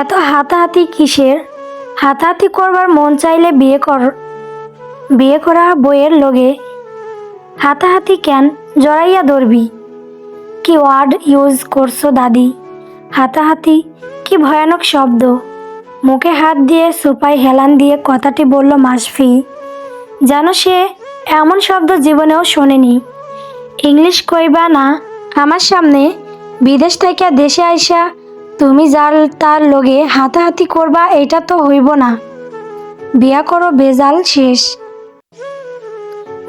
এত হাতাহাতি কিসের? হাতাহাতি করবার মন চাইলে বিয়ে কর, বিয়ে করা বইয়ের লগে। হাতাহাতি কেন? জড়াইয়া ধরবি। কি ওয়ার্ড ইউজ করছ দাদি? হাতাহাতি, কি ভয়ানক শব্দ। মুখে হাত দিয়ে সুপাই হেলান দিয়ে কথাটি বলল মাসফি। যেন সে এমন শব্দ জীবনেও শোনেনি। ইংলিশ কইবা না, আমার সামনে বিদেশ থেকে দেশে আইসা তুমি যার তার লগে হাতাহাতি করবা, এটা তো হইব না। বিয়া করো, বেজাল শেষ।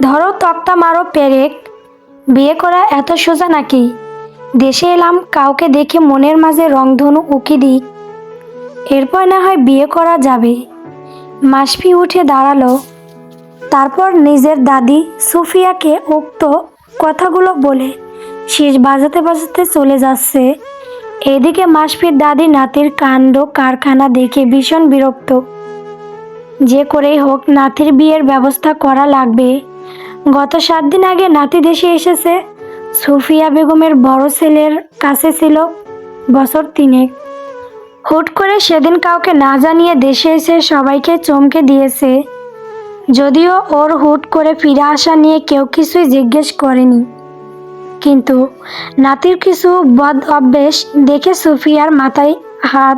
ধরো তক্তা মারো পেরেক, বিয়ে করা এত সোজা নাকি? দেশে এলাম, কাউকে দেখে মনের মাঝে রংধনু উকি দিক এরপর না হয় বিয়ে করা যাবে। মাসফি উঠে দাঁড়াল। তারপর নিজের দাদি সুফিয়াকে উক্ত কথাগুলো বলে, শেষ বাজাতে বাজাতে চলে যাচ্ছে। এদিকে মাসফির দাদি নাতির কাণ্ড কারখানা দেখে ভীষণ বিরক্ত। যে করেই হোক, নাতির বিয়ের ব্যবস্থা করা লাগবে। গত সাত দিন আগে নাতি দেশে এসেছে। সুফিয়া বেগমের বড় ছেলের কাছে ছিল বছর তিনেক। হুট করে সেদিন কাউকে না জানিয়ে দেশে এসে সবাইকে চমকে দিয়েছে। যদিও ওর হুট করে ফিরে আসা নিয়ে কেউ কিছুই জিজ্ঞেস করেনি। কিন্তু নাতির কিছু বদ অভ্যেস দেখে সুফিয়ার মাথায় হাত।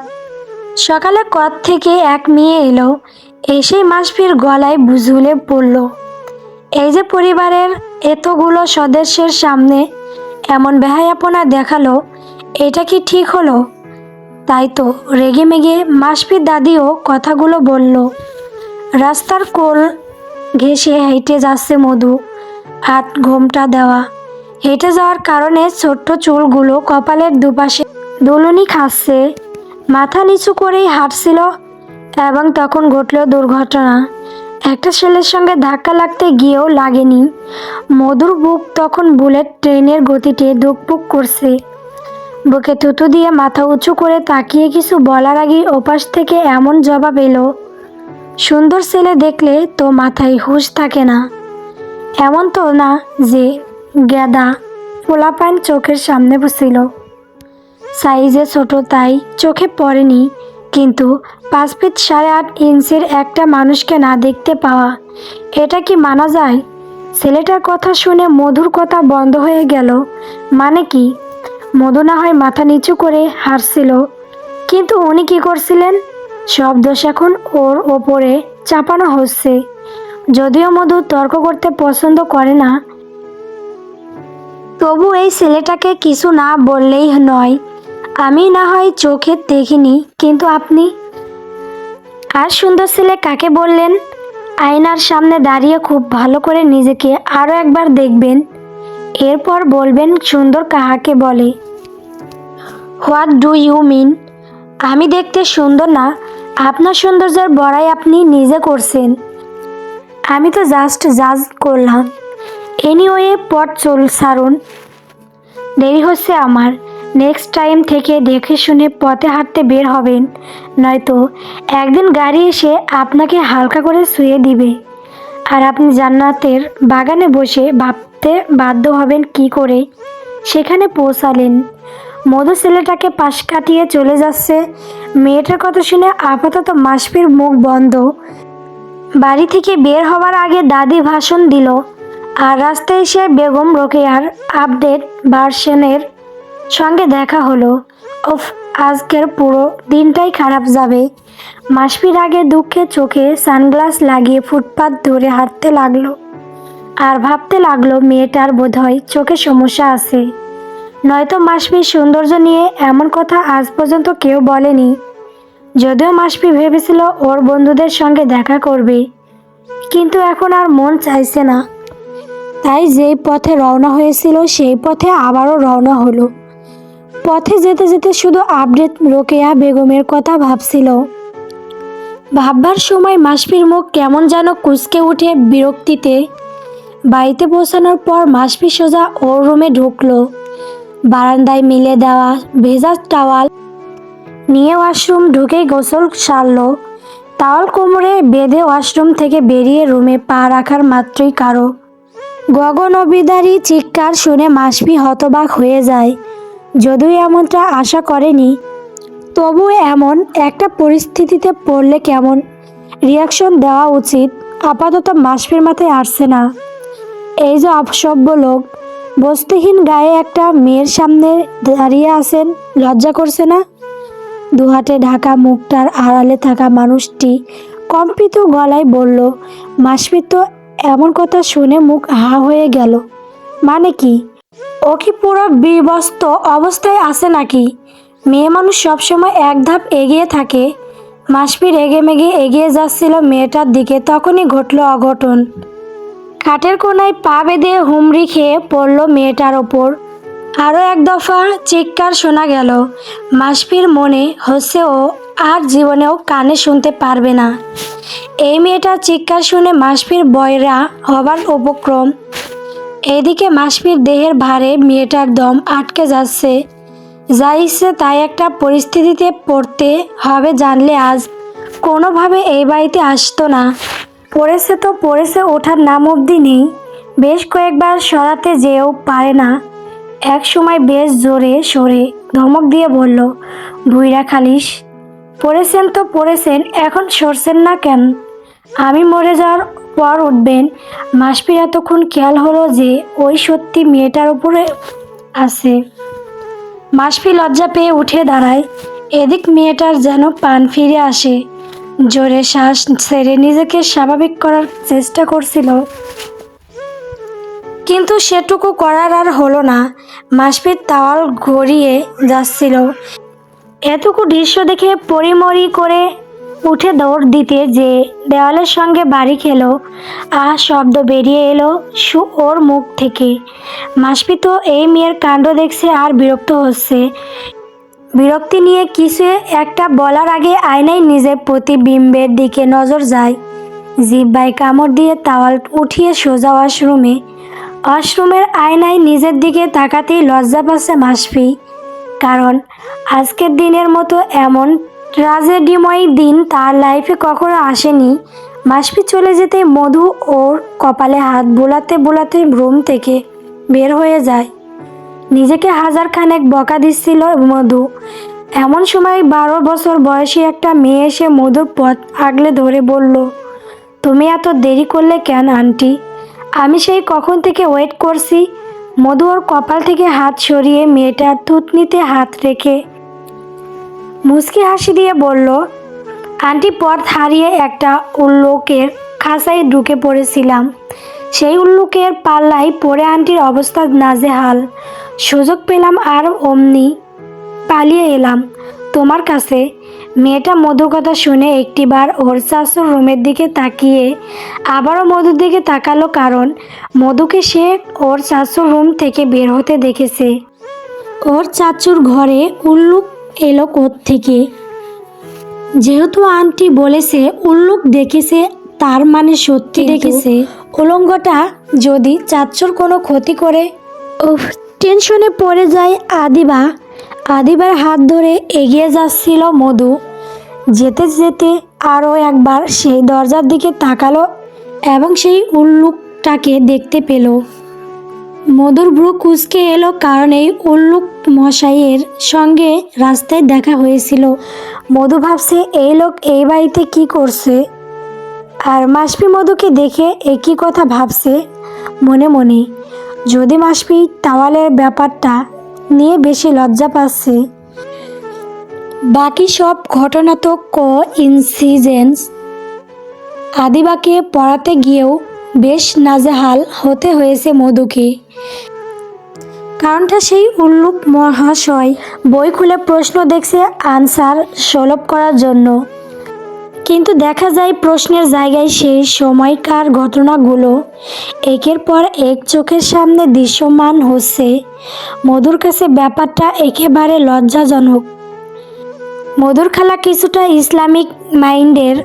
সকালে কত থেকে এক মেয়ে এলো এসেই মাসফির গলায় বুঝুলে পড়ল এই যে পরিবারের এতগুলো সদস্যের সামনে এমন বেহায়াপনা দেখাল, এটা কি ঠিক হলো? তাই তো রেগে মেগে মাসফির দাদিও কথাগুলো বলল। রাস্তার কোল ঘেঁষে হেঁটে যাচ্ছে মধু, হাত ঘোমটা দেওয়া। হেঁটে যাওয়ার কারণে ছোট্ট চুলগুলো কপালের দুপাশে দুলুনি খাচ্ছে। মাথা নিচু করেই হাঁটছিল এবং তখন ঘটল দুর্ঘটনা। একটা ছেলের সঙ্গে ধাক্কা লাগতে গিয়েও লাগেনি। মধুর বুক তখন বুলেট ট্রেনের গতিতে দুকপুক করছে। বুকে থুতু দিয়ে মাথা উঁচু করে তাকিয়ে কিছু বলার আগেই ওপাশ থেকে এমন জবাব এলো, সুন্দর ছেলে দেখলে তো মাথায় হুঁশ থাকে না। এমন তো না যে গেদা পোলাপান চোখের সামনে বসিল। সাইজে ছোট তাই চোখে পড়েনি, কিন্তু পাঁচ ফিট সাড়ে আট ইঞ্চের একটা মানুষকে না দেখতে পাওয়া, এটা কি মানা যায়? ছেলেটার কথা শুনে মধুর কথা বন্ধ হয়ে গেল মানে কি? মধু না হয় মাথা নিচু করে হাসছিল, কিন্তু উনি কি করছিলেন? সব দোষ এখন ওর ওপরে চাপানো হচ্ছে। যদিও মধু তর্ক করতে পছন্দ করে না তবু এই ছেলেটাকে কিছু না বললেই নয়। আমি না হয় চোখে দেখিনি, কিন্তু আপনি? আর সুন্দর ছেলে কাকে বললেন? আয়নার সামনে দাঁড়িয়ে খুব ভালো করে নিজেকে আরও একবার দেখবেন। এরপর বলবেন সুন্দর কাহাকে বলে। What do you mean? আমি দেখতে সুন্দর না। আপনার সৌন্দর্যের বড়াই আপনি নিজে করছেন। আমি তো জাস্ট জাজ করলাম। এনিওয়ে পথ চল সারুন। দেরি হচ্ছে আমার। নেক্সট টাইম থেকে দেখে শুনে পথে হাঁটতে বের হবেন। নয়তো একদিন গাড়ি এসে আপনাকে হালকা করে শুয়ে দিবে। আর আপনি জান্নাতের বাগানে বসে ভাবতে বাধ্য হবেন কি করে। সেখানে পৌঁছালেন। মধু ছেলেটাকে পাশ কাটিয়ে চলে যাচ্ছে। মেয়েটার কথা শুনে আপাতত মাসফির মুখ বন্ধ। বাড়ি থেকে বের হওয়ার আগে দাদি ভাষণ দিল আর রাস্তায় এসে বেগম রোকেয়ার আপডেট ভার্সেনের সঙ্গে দেখা হলো। ওফ, আজকের পুরো দিনটাই খারাপ যাবে। মাসফির আগে দুঃখে চোখে সানগ্লাস লাগিয়ে ফুটপাত ধরে হাঁটতে লাগল। আর ভাবতে লাগল, মেয়েটার বোধহয় চোখে সমস্যা আছে। নয়তো মাসফির সৌন্দর্য নিয়ে এমন কথা আজ পর্যন্ত কেউ বলেনি। যদিও মাসফি ভেবেছিল ওর বন্ধুদের সঙ্গে দেখা করবে। কিন্তু এখন আর মন চাইছে না। তাই যেই পথে রওনা হয়েছিল, সেই পথে আবারও রওনা হলো। পথে যেতে যেতে শুধু আপডেট রোকেয়া বেগমের কথা ভাবছিল। ভাববার সময় মাসফির মুখ কেমন যেন কুচকে উঠে বিরক্তিতে। বাড়িতে পৌঁছানোর পর মাসফি সোজা ওর রুমে ঢুকলো। বারান্দায় মিলে দেওয়া ভেজা টাওয়াল নিয়ে ওয়াশরুম ঢুকেই গোসল সারলো। টাওয়াল কোমরে বেঁধে ওয়াশরুম থেকে বেরিয়ে রুমে পা রাখার মাত্রই কারও গগন অবিদারী চিৎকার শুনে মাসফি হতবাক হয়ে যায়। যদিও এমনটা আশা করেনি তবু এমন একটা পরিস্থিতিতে পড়লে কেমন? রিয়াকশন দেওয়া উচিত। আপাতত মাসফির মাথায় আসছে না। এই যে অসভ্য লোক, বস্তিহীন গায়ে একটা মেয়ের সামনে দাঁড়িয়ে আছেন, লজ্জা করছে না? দুহাতে ঢাকা মুখটার আড়ালে থাকা মানুষটি কম্পিত গলায় বলল মাসফির তো এমন কথা শুনে মুখ হা হয়ে গেল। মানে কি? ও কি পুরো বিবস্ত অবস্থায় আছে নাকি? মেয়ে মানুষ সবসময় এক ধাপ এগিয়ে থাকে। মাসফি রেগে মেগে এগিয়ে যাচ্ছিল মেয়েটার দিকে, তখনই ঘটল অঘটন। খাটের কোনায় পা বেঁধে হুমড়ি খেয়ে পড়ল মেয়েটার ওপর। আরও এক দফা চিৎকার শোনা গেল। মাসপির মনে হচ্ছে ও আর জীবনেও কানে শুনতে পারবে না। এই মেয়েটার চিৎকার শুনে মাসফির বয়রা হবার উপক্রম। এদিকে মাসফির দেহের ভারে মেয়েটার দম আটকে যাচ্ছে। যা ইচ্ছে তাই একটা পরিস্থিতিতে পড়তে হবে জানলে আজ কোনোভাবে এই বাড়িতে আসতো না। পড়েছে তো পড়েছে ওঠার নাম অবধি নেই। বেশ কয়েকবার সরাতে যেও পারে না। এক সময় বেশ জোরে সরে ধমক দিয়ে বলল, ভুইরা খালিস। পড়েছেন তো পড়েছেন, এখন সরছেন না কেন? আমি মরে যাওয়ার পর উঠবেন। মাসপির এতক্ষণ খেয়াল হলো যে ওই সত্যি মেয়েটার উপরে আছে। মাসপি লজ্জা পেয়ে উঠে দাঁড়ায়। এদিক মেয়েটার যেন পান ফিরে আসে। জোরে শ্বাস ছেড়ে নিজেকে স্বাভাবিক করার চেষ্টা করছিল। কিন্তু সেটুকু করার আর হলো না। মাসপির তাওয়াল গড়িয়ে যাচ্ছিল। এতটুকু দৃশ্য দেখে পরিমরি করে উঠে দৌড় দিতে যে দেওয়ালের সঙ্গে বাড়ি খেলো আহ শব্দ বেরিয়ে এলো সু ওর মুখ থেকে। মাসপি তো এই মেয়ের কাণ্ড দেখছে আর বিরক্ত হচ্ছে। বিরক্তি নিয়ে কিছু একটা বলার আগে আয়নায় নিজের প্রতিবিম্বের দিকে নজর যায়। জিব্বাই কামড় দিয়ে তাওয়াল উঠিয়ে সোজা ওয়াশরুমে। ওয়াশরুমের আয়নায় নিজের দিকে তাকাতেই লজ্জা পাচ্ছে মাসফি কারণ আজকের দিনের মতো এমন ট্রাজেডিময় দিন তার লাইফে কখনো আসেনি। মাসফি চলে যেতে মধু ওর কপালে হাত বোলাতে বোলাতে রুম থেকে বের হয়ে যায়। নিজেকে হাজার খানেক বকা দিচ্ছিল মধু। এমন সময় বারো বছর বয়সী একটা মেয়ে এসে মধুর পথ আগলে ধরে বলল, তুমি এত দেরি করলে কেন আন্টি আমি সেই কখন থেকে ওয়েট করছি? মধু ওর কপাল থেকে হাত সরিয়ে মেয়েটার থুতনিতে হাত রেখে মুচকি হাসি দিয়ে বলল, আন্টি, পথ হারিয়ে একটা উল্লোকের খাঁচায় ঢুকে পড়েছিলাম। সেই উল্লুকের পাল্লায় পড়ে আন্টির অবস্থা নাজেহাল। সুযোগ পেলাম আর অমনি পালিয়ে এলাম। তোমার কাছে মেয়েটা মধুর কথা শুনে একটিবার ওর শাশুর রুমের দিকে তাকিয়ে আবারও মধুর দিকে তাকালো কারণ মধুকে সে ওর শাশুর রুম থেকে বের হতে দেখেছে। ওর চাচুর ঘরে উল্লুক এলো থেকে যেহেতু আন্টি বলেছে উল্লুক দেখেছে তার মানে সত্যি দেখেছে। উলঙ্গটা যদি চাচ্চুর কোনো ক্ষতি করে টেনশনে পড়ে যায় আদিবা। আদিবার হাত ধরে এগিয়ে যাচ্ছিল মধু। যেতে যেতে আরও একবার সেই দরজার দিকে তাকালো এবং সেই উল্লুকটাকে দেখতে পেল। মধুর ভ্রু কুচকে এলো কারণ এই উল্লুক মশাইয়ের সঙ্গে রাস্তায় দেখা হয়েছিল। মধু ভাবছে, এই লোক এই বাড়িতে কি করছে? আর মাসপি মধুকে দেখে একই কথা ভাবছে মনে মনে। যদি মাসপি তাওয়ালের ব্যাপারটা নিয়ে বেশি লজ্জা পাচ্ছি। বাকি সব ঘটনা তো ক ইনসিডেন্স আদিবাকে পড়াতে গিয়েও বেশ নাজেহাল হতে হয়েছে মধুকে। কারণটা সেই উল্লুক মহাশয় বই খুলে প্রশ্ন দেখছে আনসার সুলভ করার জন্য। কিন্তু দেখা যায় প্রশ্নের জায়গায় সেই সময়কার ঘটনাগুলো একের পর এক চোখের সামনে দৃশ্যমান হচ্ছে। মধুর কাছে ব্যাপারটা একেবারে লজ্জাজনক। মধুর খালা কিছুটা ইসলামিক মাইন্ডের,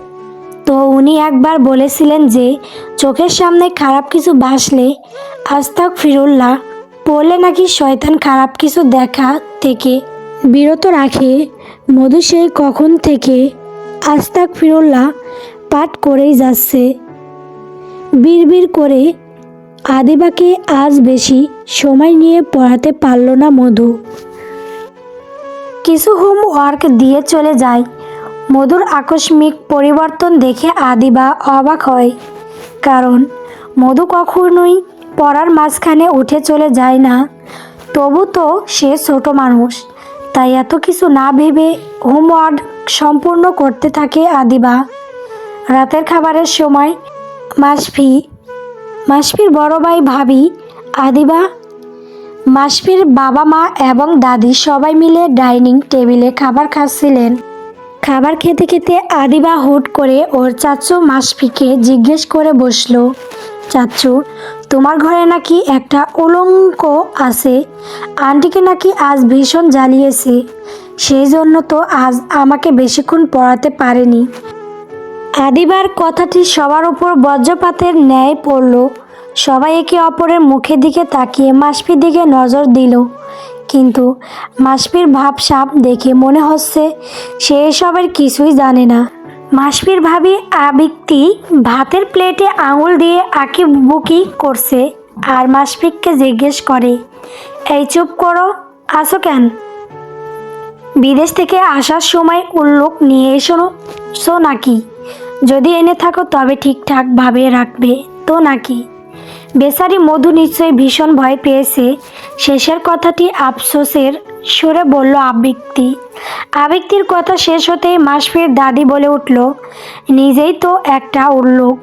তো উনি একবার বলেছিলেন যে, চোখের সামনে খারাপ কিছু ভাসলে আস্তাক ফিরুল্লাহ পড়লে নাকি শয়তান খারাপ কিছু দেখা থেকে বিরত রাখে। মধু সেই কখন থেকে আস্তাক ফিরুল্লাহ পাঠ করেই যাচ্ছে। বিড়বিড় করে আদিবাকে আজ বেশি সময় নিয়ে পড়াতে পারল না মধু। কিছু হোমওয়ার্ক দিয়ে চলে যায়। মধুর আকস্মিক পরিবর্তন দেখে আদিবা অবাক হয়। কারণ মধু কখনোই পড়ার মাঝখানে উঠে চলে যায় না। তবু তো সে ছোট মানুষ, তাই এত কিছু না ভেবে হোমওয়ার্ক সম্পূর্ণ করতে থাকে আদিবা। রাতের খাবারের সময় মাসফি, মাসফির বড় ভাই ভাবি, আদিবা, মাসফির বাবা মা এবং দাদি সবাই মিলে ডাইনিং টেবিলে খাবার খাচ্ছিলেন। খাবার খেতে খেতে আদিবা হুট করে ওর চাচু মাসফিকে জিজ্ঞেস করে বসল, চাচু, তোমার ঘরে নাকি একটা উলঙ্ক আছে? আন্টিকে নাকি আজ ভীষণ জ্বালিয়েছে। সেই জন্য তো আজ আমাকে বেশিক্ষণ পড়াতে পারেনি। আদিবার কথাটি সবার উপর বজ্রপাতের ন্যায় পড়ল। সবাই একে অপরের মুখের দিকে তাকিয়ে মাসপির দিকে নজর দিল। কিন্তু মাসপির ভাবসাব দেখে মনে হচ্ছে সে এসবের কিছুই জানে না। মাসপির ভাবি আবৃত্তি ভাতের প্লেটে আঙুল দিয়ে আঁকি বুকি করছে আর মাসপিককে জিজ্ঞেস করে, এই চুপ করো আসো কেন? বিদেশ থেকে আসার সময় উল্লোক নিয়ে এসো নাকি, যদি এনে থাকো তবে ঠিকঠাকভাবে রাখবে তো নাকি? বেচারি মধু নিশ্চয়ই ভীষণ ভয় পেয়েছে। শেষের কথাটি আফসোসের সুরে বলল আবৃত্তি। আবৃত্তির কথা শেষ হতেই মাসফির দাদি বলে উঠল, নিজেই তো একটা উল্লুক।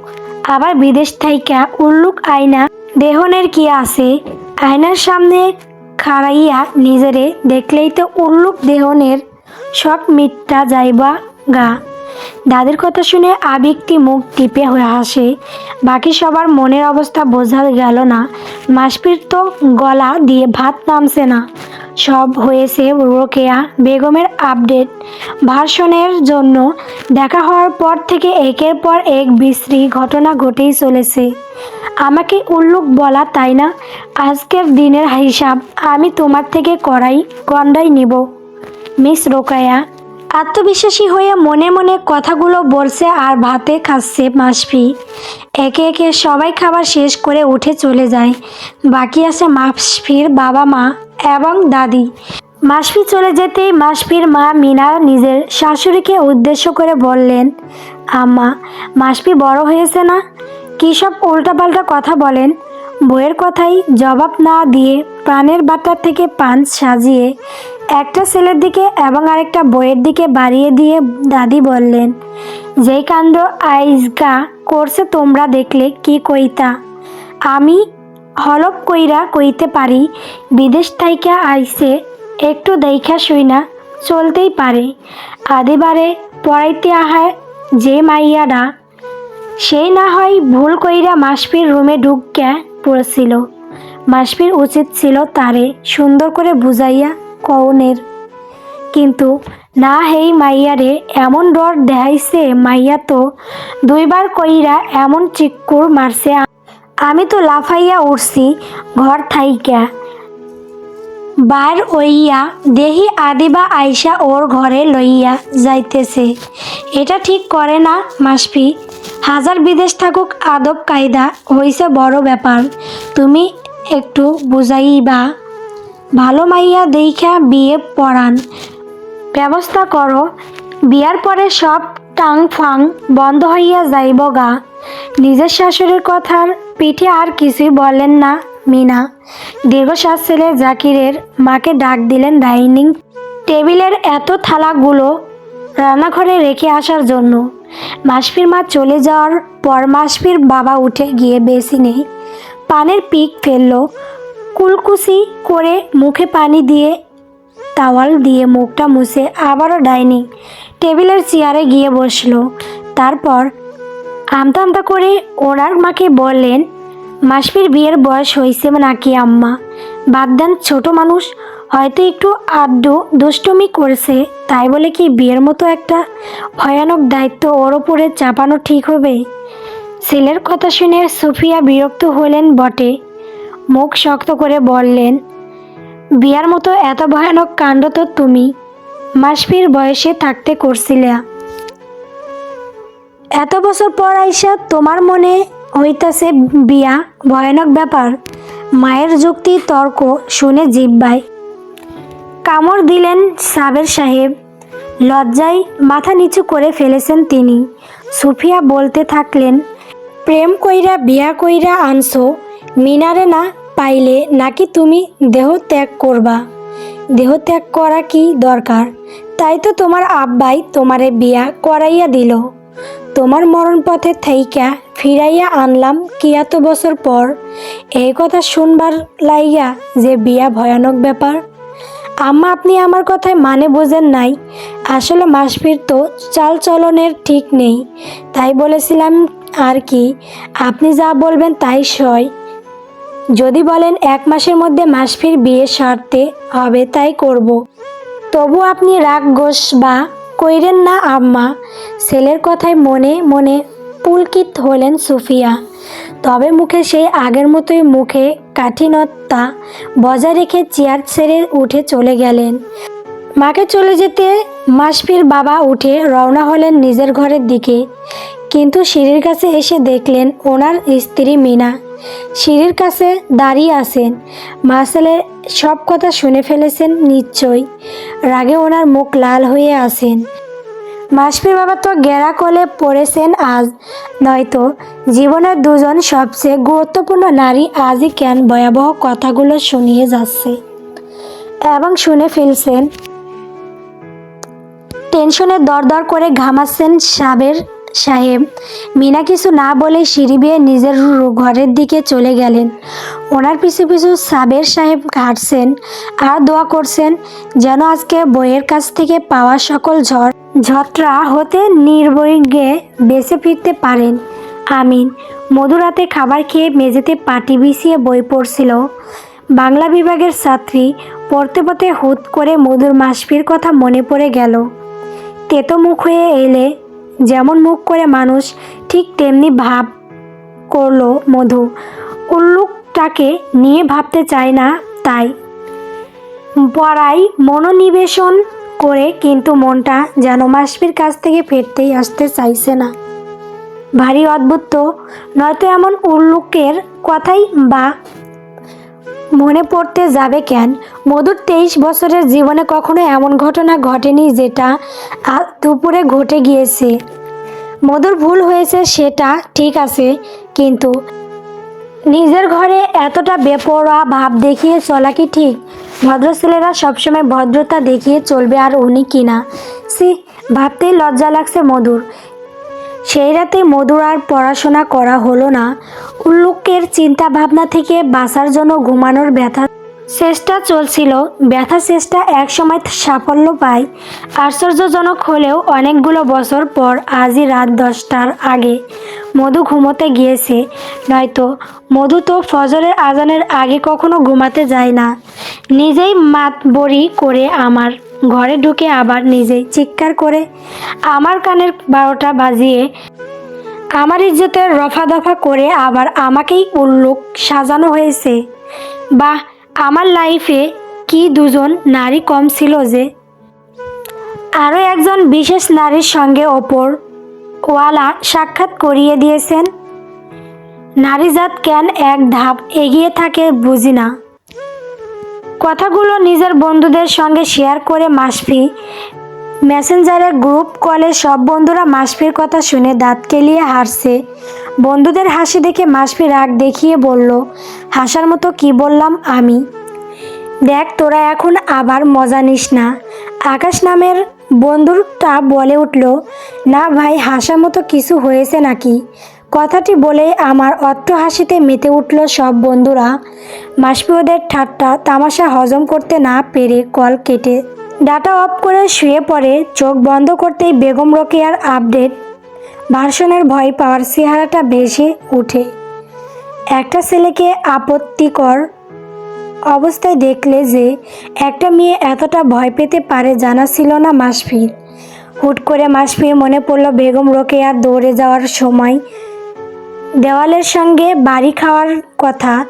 আবার বিদেশ থাইকা উল্লুক আয়না, দেহনের কি আছে? আয়নার সামনে খাড়াইয়া নিজেরে দেখলেই তো উল্লুক দেহনের সব মিথ্যা যাইবা গা। দাদির কথা শুনে আবেগটি মুখ টিপে হয়ে হাসে। বাকি সবার মনের অবস্থা বোঝা গেল না। মাসপির তো গলা দিয়ে ভাত নামছে না। সব হয়েছে রোকেয়া বেগমের আপডেট। ভাষণের জন্য দেখা হওয়ার পর থেকে একের পর এক বিশ্রী ঘটনা ঘটেই চলেছে। আমাকে উল্লুক বলা তাই না? আজকের দিনের হিসাব আমি তোমার থেকে করাই গন্ডাই নিব। মিস রোকায়া আত্মবিশ্বাসী হয়ে মনে মনে কথাগুলো বলছে আর ভাতে খাচ্ছে মাসফি। একে একে সবাই খাবার শেষ করে উঠে চলে যায়। বাকি আছে মাসফির বাবা মা এবং দাদি। মাসফি চলে যেতেই মাসফির মা মিনা নিজের শাশুড়িকে উদ্দেশ্য করে বললেন, আম্মা, মাসফি বড় হয়েছে না? কী সব উল্টাপাল্টা কথা বলেন? বইয়ের কথাই জবাব না দিয়ে প্রাণের বাটার থেকে পান সাজিয়ে একটা ছেলের দিকে এবং আরেকটা বইয়ের দিকে বাড়িয়ে দিয়ে দাদি বললেন, যেই কাণ্ড আইজগা করছে তোমরা দেখলে কি কইতা? আমি হলপ কইরা কইতে পারি, বিদেশ থাইকা আইসে একটু দেখা শুইনা চলতেই পারে। আদিবারে পড়াইতে আহায় যে মাইয়াডা সেই না হয় ভুল কইরা মাসপির রুমে ঢুকিয়া পড়ছিল। মাসপির উচিত ছিল তারে সুন্দর করে বুঝাইয়া কওনের। কিন্তু না হেই মাইয়ারে এমন ডর দেখাইছে মাইয়া তো দুইবার কইরা এমন চিক্কুর মারছে আমি তো লাফাইয়া উঠছি ঘর থাইকা। বার ওইয়া দেহি আদিবা আইসা ওর ঘরে লইয়া যাইতেছে। এটা ঠিক করে না মাসপি হাজার বিদেশ থাকুক আদব কায়দা হইছে বড় ব্যাপার। তুমি একটু বুঝাইবা। ভালো মাইয়া দেইখা বিয়ে পড়ান। ব্যবস্থা করো। বিয়ার পরে সব টাং ফাং বন্ধ হইয়া যাইব গা। নিজের শাশুড়ির কথার পিঠে আর কিছুই বলেন না মিনা। দীর্ঘশ্বাস ছেলে জাকিরের মাকে ডাক দিলেন ডাইনিং টেবিলের এত থালাগুলো রান্নাঘরে রেখে আসার জন্য। মাসফির মা চলে যাওয়ার পর মাসফির বাবা উঠে গিয়ে বেসিনে পানের পিক ফেলল। কুলকুচি করে মুখে পানি দিয়ে তাওয়াল দিয়ে মুখটা মুছে আবারও ডাইনিং টেবিলের চেয়ারে গিয়ে বসল। তারপর আমতা আমতা করে ওনার মাকে বললেন মাসফির বিয়ের বয়স হয়েছে নাকি আম্মা? বাদ দেন ছোট মানুষ, হয়তো একটু আড্ডু দুষ্টমি করেছে, তাই বলে কি বিয়ের মতো একটা ভয়ানক দায়িত্ব ওর ওপরে চাপানো ঠিক হবে? ছেলের কথা শুনে সুফিয়া বিরক্ত হলেন বটে। মুখ শক্ত করে বললেন, বিয়ার মতো এত ভয়ানক কাণ্ড তো তুমি মাসফির বয়সে থাকতে করছিলে। এত বছর পর আইসা তোমার মনে হইতাছে বিয়া ভয়ানক ব্যাপার। মায়ের যুক্তি, তর্ক শুনে জিব্বায় কামড় দিলেন সাবের সাহেব। লজ্জায় মাথা নিচু করে ফেলেছেন তিনি। সুফিয়া বলতে থাকলেন, প্রেম কইরা বিয়া কইরা আনছো মিনারে না পাইলে নাকি তুমি দেহ ত্যাগ করবা? দেহ ত্যাগ করা কি দরকার? তাই তো তোমার আব্বাই তোমারে বিয়া করাইয়া দিল। তোমার মরণ পথে থাইকা ফিরাইয়া আনলাম কি এত বছর পর। এই কথা শুনবার লাইয়া যে বিয়া ভয়ানক ব্যাপার। আম্মা আপনি আমার কথায় মানে বোঝেন নাই। আসলে মাসফির তো চাল চলনের ঠিক নেই। তাই বলেছিলাম আর কি, আপনি যা বলবেন তাই সয়। যদি বলেন এক মাসের মধ্যে মাসফির বিয়ে সারতে হবে, তাই করব। তবু আপনি রাগ গোস বা কইরেন না, আম্মা। ছেলের কথায় মনে মনে পুলকিত হলেন সুফিয়া। তবে মুখে সেই আগের মতোই মুখে কাঠিনতা বজায় রেখে চেয়ার ছেড়ে উঠে চলে গেলেন। মাকে চলে যেতে মাসফির বাবা উঠে রওনা হলেন নিজের ঘরের দিকে। কিন্তু সিঁড়ির কাছে এসে দেখলেন ওনার স্ত্রী মিনা। সিঁড়ির কাছে দাঁড়িয়ে আছেন। মাসেলের সব কথা শুনে ফেলেছেন নিশ্চয়ই। রাগে ওনার মুখ লাল হয়ে আছেন। মাসফির বাবা তো গেরা কোলে পড়েছেন আজ। নয়তো জীবনের দুজন সবচেয়ে গুরুত্বপূর্ণ নারী আজই কেন ভয়াবহ কথাগুলো শুনিয়ে যাচ্ছে। এবং শুনে ফেলছেন, টেনশনে দরদর করে ঘামাচ্ছেন সাবের সাহেব। মিনা কিছু না বলে সিঁড়ি বেয়ে নিজের ঘরের দিকে চলে গেলেন। ওনার পিছু পিছু সাবের সাহেব হাঁটছেন আর দোয়া করছেন যেন আজকে বইয়ের কাছ থেকে পাওয়া সকল ঝড় ঝটরা হতে নির্বিঘ্নে বেঁচে ফিরতে পারেন। আমিন। মধুরাতে খাবার খেয়ে মেঝেতে পাটি বিছিয়ে বই পড়ছিল। বাংলা বিভাগের ছাত্রী পড়তে পড়তে হুট করে মধুর মাসফির কথা মনে পড়ে গেল। তেতো মুখ হয়ে এলে যেমন মুখ করে মানুষ, ঠিক তেমনি ভাব করল মধু। উল্লুকটাকে নিয়ে ভাবতে চায় না তাই। পড়াই মনোনিবেশন করে কিন্তু মনটা যেন মাসফির কাছ থেকে ফিরতেই আসতে চাইছে না। ভারী অদ্ভুত, নয়তো এমন উল্লুকের কথাই বা মনে পড়তে যাবে কেন? মধুর তেইশ বছরের জীবনে কখনো এমন ঘটনা ঘটেনি যেটা দুপুরে ঘটে গিয়েছে। মধুর ভুল হয়েছে সেটা ঠিক আছে, কিন্তু নিজের ঘরে এতটা বেপরোয়া ভাব দেখিয়ে চলা কি ঠিক? ভদ্র ছেলেরা সবসময় ভদ্রতা দেখিয়ে চলবে আর উনি কিনা সি ভাবতেই লজ্জা লাগছে মধুর। সেই রাতে মধুর আর পড়াশোনা করা হলো না। উল্লুকের চিন্তা ভাবনা থেকে বাঁচার জন্য ঘুমানোর ব্যথা চেষ্টা চলছিল। ব্যথা চেষ্টা একসময় সাফল্য পায়। আশ্চর্যজনক হলেও অনেকগুলো বছর পর আজই রাত দশটার আগে মধু ঘুমোতে গিয়েছে। নয়তো মধু তো ফজরের আজানের আগে কখনো ঘুমাতে যায় না। নিজেই মাত বড়ি করে আমার ঘরে ঢুকে আবার নিজেই চিৎকার করে আমার কানের বারোটা বাজিয়ে আমার ইজ্জতের রফা দফা করে আবার আমাকেই উল্লুক সাজানো হয়েছে। বাহ, আমার লাইফে কি দুজন নারী কম ছিল যে? আরও একজন বিশেষ নারীর সঙ্গে ওপর ওয়ালা সাক্ষাৎ করিয়ে দিয়েছেন। নারীজাত কেন এক ধাপ এগিয়ে থাকে বুঝি না। কথাগুলো নিজের বন্ধুদের সঙ্গে শেয়ার করে মাসফি মেসেঞ্জারের গ্রুপ কলে সব বন্ধুরা মাসফির কথা শুনে দাঁত কেলিয়ে হাসছে। বন্ধুদের হাসি দেখে মাসফি রাগ দেখিয়ে বলল, হাসার মতো কি বললাম আমি? দেখ, তোরা এখন আবার মজা নিস না। আকাশ নামের বন্ধুটা বলে উঠল, না ভাই, হাসার মতো কিছু হয়েছে নাকি? কথাটি বলে আমার অট্ট হাসিতে মেতে উঠল সব বন্ধুরা। মাসপি ওদের ঠাট্টা, তামাশা হজম করতে না পেরে কল কেটে ডাটা অফ করে শুয়ে পড়ে, চোখ বন্ধ করতেই বেগম রোকেয়ার আপডেট, ভার্সনের ভয় পাওয়ার চেহারাটা বেশি উঠে একটা ছেলেকে আপত্তিকর অবস্থায় দেখলে যে একটা মেয়ে এতটা ভয় পেতে পারে জানা ছিল না মাসফির। হুট করে মাসফির মনে পড়ল বেগম রোকেয়ার দৌড়ে যাওয়ার সময় দেওয়ালের সঙ্গে বাড়ি খাওয়ার কথা।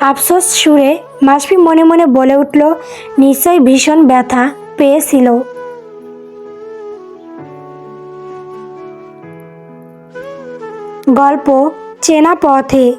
আফসোস সুরে মাসফি মনে মনে বলে উঠল, নিশ্চয়ই ভীষণ ব্যথা পেয়েছিল। গল্প চেনা পথে।